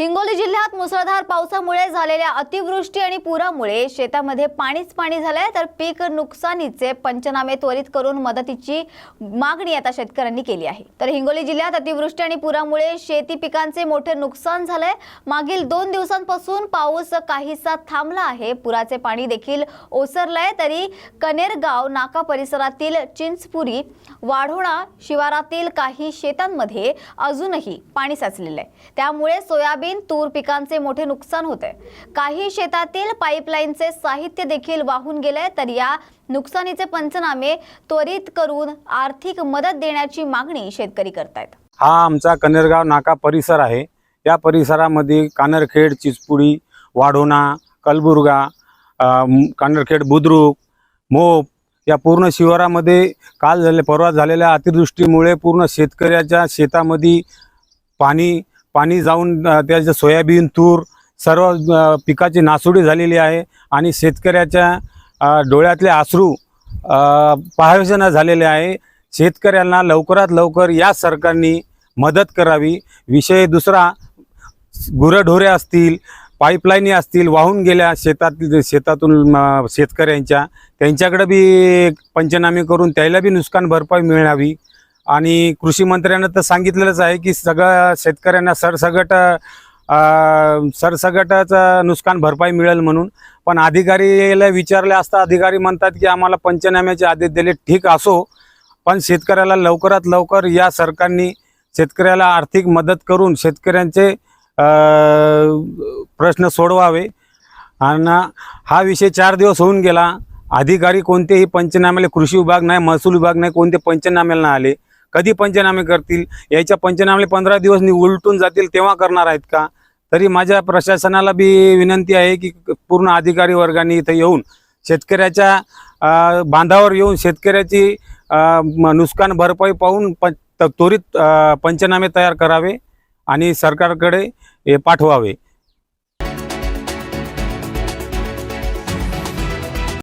हिंगोली जिल्ह्यात मुसळधार पावसामुळे झालेल्या अतिवृष्टी आणि पुरामुळे शेतामध्ये पाणीच पाणी झालंय. तर पीक नुकसानीचे पंचनामे त्वरित करून मदतीची मागणी आता शेतकऱ्यांनी केली आहे. तर हिंगोली जिल्ह्यात अतिवृष्टी आणि पुरामुळे शेती पिकांचे मोठे नुकसान झालंय. मागील दोन दिवसांपासून पाऊस काहीसा थांबला आहे. पुराचे पाणी देखील ओसरलंय. तरी कनेरगाव नाका परिसरातील चिंचपुरी वाढोणा शिवारातील काही शेतांमध्ये अजूनही पाणी साचलेलं आहे. त्यामुळे सोयाबीन तूर पिकांचे मोठे नुकसान होत. आहे काही शेतातील पाईपलाईनचे साहित्य देखील वाहून गेले तर या नुकसानीचे पंचनामे त्वरित करून आर्थिक मदत देण्याची मागणी शेतकरी करतायत. हा आमचा कनेरगाव नाका परिसर आहे. या परिसरामध्ये कानरखेड चिचपुडी वाढोणा कलबुर्गा कानरखेड बुद्रुक मोप या पूर्ण शिवारामध्ये काल झाले परवा झालेल्या अतिवृष्टीमुळे पूर्ण शेतकऱ्याच्या शेतामध्ये पाणी पाणी जाऊन त्याचं सोयाबीन तूर सर्व पिकाची नासुडी झालेली आहे आणि शेतकऱ्याच्या डोळ्यातले अश्रू अ, झालेले आहे. शेतकऱ्यांना लवकरात लवकर या सरकारने मदत करावी. विषय दुसरा गुरंढोरे असतील पाईपलाईनी असतील वाहून गेल्या शेतात शेतातून म, शेतकऱ्यांच्या त्यांच्याकडे बी पंचनामे करून त्याला बी नुकसान भरपाई मिळावी. आणि कृषी मंत्र्यांना तर सांगितलेलंच आहे की सगळ्या शेतकऱ्यांना सरसगट सरसगटच सरसगटाचं नुकसान भरपाई मिळेल म्हणून. पण अधिकारीला विचारले असता अधिकारी म्हणतात की आम्हाला पंचनाम्याचे आदेश दिले. ठीक असो पण शेतकऱ्याला लवकरात लवकर या सरकारने शेतकऱ्याला आर्थिक मदत करून शेतकऱ्यांचे प्रश्न सोडवावे. आणि हा विषय चार दिवस होऊन गेला. अधिकारी कोणतेही पंचनाम्याला कृषी विभाग नाही महसूल विभाग नाही कोणते पंचनाम्याला नाही आले. कधी पंचनामे करतील? याच्या पंचनामे पंधरा दिवस उलटून जातील तेव्हा करणार आहेत का? तरी माझ्या प्रशासनाला बी विनंती आहे की पूर्ण अधिकारी वर्गाने इथं येऊन शेतकऱ्याच्या बांधावर येऊन शेतकऱ्याची नुकसान भरपाई पाहून प त्वरित पंचनामे तयार करावे आणि सरकारकडे पाठवावे.